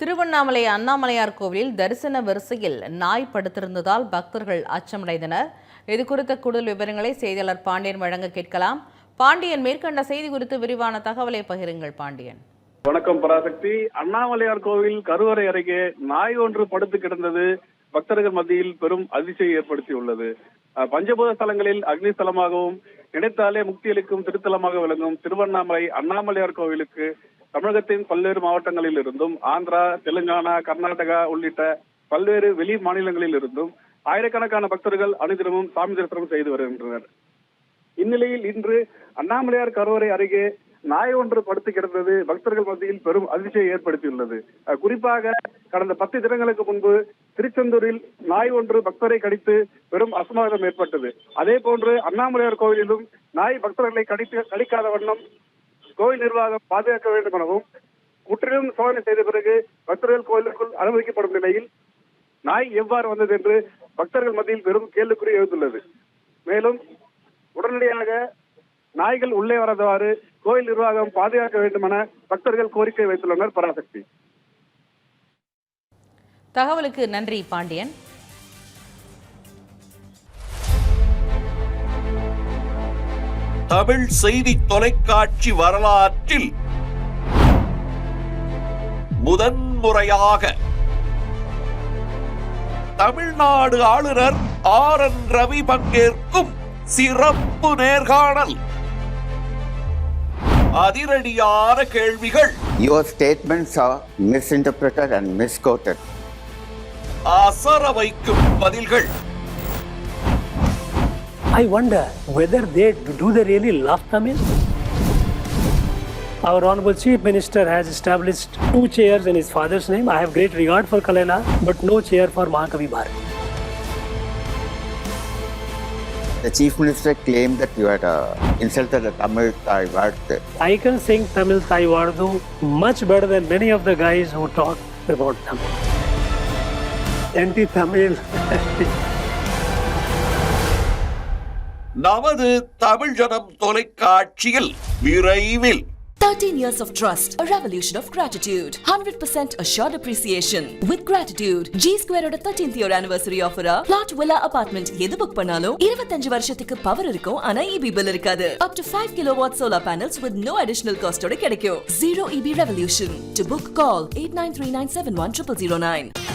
திருவண்ணாமலை அண்ணாமலையார் கோவிலில் தரிசன வரிசையில் நாய் படுத்திருந்ததால் பக்தர்கள் அச்சமடைந்தனர். இது குறித்த கூடுதல் விவரங்களை செய்தியாளர் பாண்டியன் வழங்க கேட்கலாம். பாண்டியன் மேற்கண்ட செய்தி குறித்து விரிவான தகவலை பகிருங்கள் பாண்டியன். வணக்கம் பராசக்தி. அண்ணாமலையார் கோவில் கருவறை அருகே நாய் ஒன்று படுத்து கிடந்தது பக்தர்கள் மத்தியில் பெரும் அதிர்ச்சியை ஏற்படுத்தியுள்ளது. பஞ்சபூத ஸ்தலங்களில் அக்னிஸ்தலமாகவும் நினைத்தாலே முக்தி அளிக்கும் திருத்தலமாக விளங்கும் திருவண்ணாமலை அண்ணாமலையார் கோவிலுக்கு தமிழகத்தின் பல்வேறு மாவட்டங்களில் இருந்தும் ஆந்திரா தெலுங்கானா கர்நாடகா உள்ளிட்ட பல்வேறு வெளி மாநிலங்களில் இருந்தும் ஆயிரக்கணக்கான பக்தர்கள் அனுதினமும் சாமி தரிசனம் செய்து வருகின்றனர். இந்நிலையில் இன்று அண்ணாமலையார் கருவறை அருகே நாய் ஒன்று படுத்து கிடந்தது பக்தர்கள் மத்தியில் பெரும் அதிர்ச்சியை ஏற்படுத்தியுள்ளது. குறிப்பாக கடந்த பத்து தினங்களுக்கு முன்பு திருச்செந்தூரில் நாய் ஒன்று பக்தரை கடித்து பெரும் அசம்பாவிதம் ஏற்பட்டது. அதே போன்று அண்ணாமலையார் கோவிலிலும் நாய் பக்தர்களை கடித்து கடிக்காத வண்ணம் கோவில் நிர்வாகம் பாதுகாக்க வேண்டும் எனவும் முற்றிலும் சோதனை செய்த பிறகு பக்தர்கள் கோவிலுக்குள் அனுமதிக்கப்படும் நிலையில் நாய் எவ்வாறு வந்தது என்று பக்தர்கள் மத்தியில் பெரும் கேள்விக்குறி எழுந்துள்ளது. மேலும் உடனடியாக நாய்கள் உள்ளே வரதவாறு கோயில் நிர்வாகம் பாதுகாக்க வேண்டும் என பக்தர்கள் கோரிக்கை வைத்துள்ளனர் பராசக்தி. தகவலுக்கு நன்றி பாண்டியன். தமிழ் செய்தி தொலைக்காட்சி வரலாற்றில் முதன்முறையாக தமிழ்நாடு ஆளுநர் ஆர் என் ரவி பங்கேற்கும் சிறப்பு நேர்காணல். அதிரடியான கேள்விகள். Your statements are misinterpreted and misquoted. அசர வைக்கும் பதில்கள். I wonder whether they do they really love Tamil? Our Honorable Chief Minister has established two chairs in his father's name. I have great regard for Kalena, but no chair for Mahakavi Bharat. The Chief Minister claimed that you had uh, insulted the Tamil Thai word. I can sing Tamil Thai Vardu much better than many of the guys who talk about Tamil. Anti-Tamil. நமது தமிழ் ஜனம் தொலைக்காட்சியில் விரைவில் 13 years of trust, a revolution of gratitude, 100% assured appreciation. With gratitude, G Square ஓட 13th year anniversary offer plot villa apartment எது book பண்ணாலும் 25 வருஷத்துக்கு power இருக்கும் ஆனா EB bill இருக்காது. Up to 5 kilowatt solar panels with no additional cost ஓட கிடைக்கும். Zero EB revolution. To book call 8939710009.